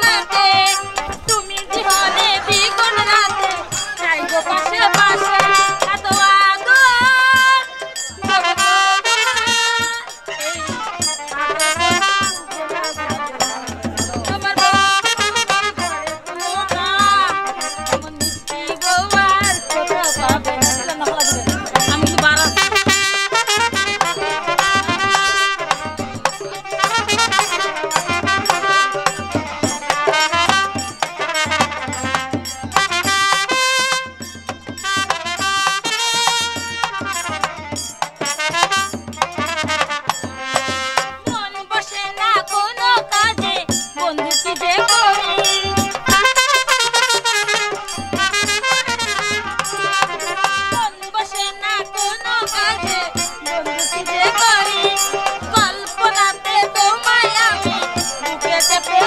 Mate. কল্পনাতে তোমায় আমি বুকে চেপে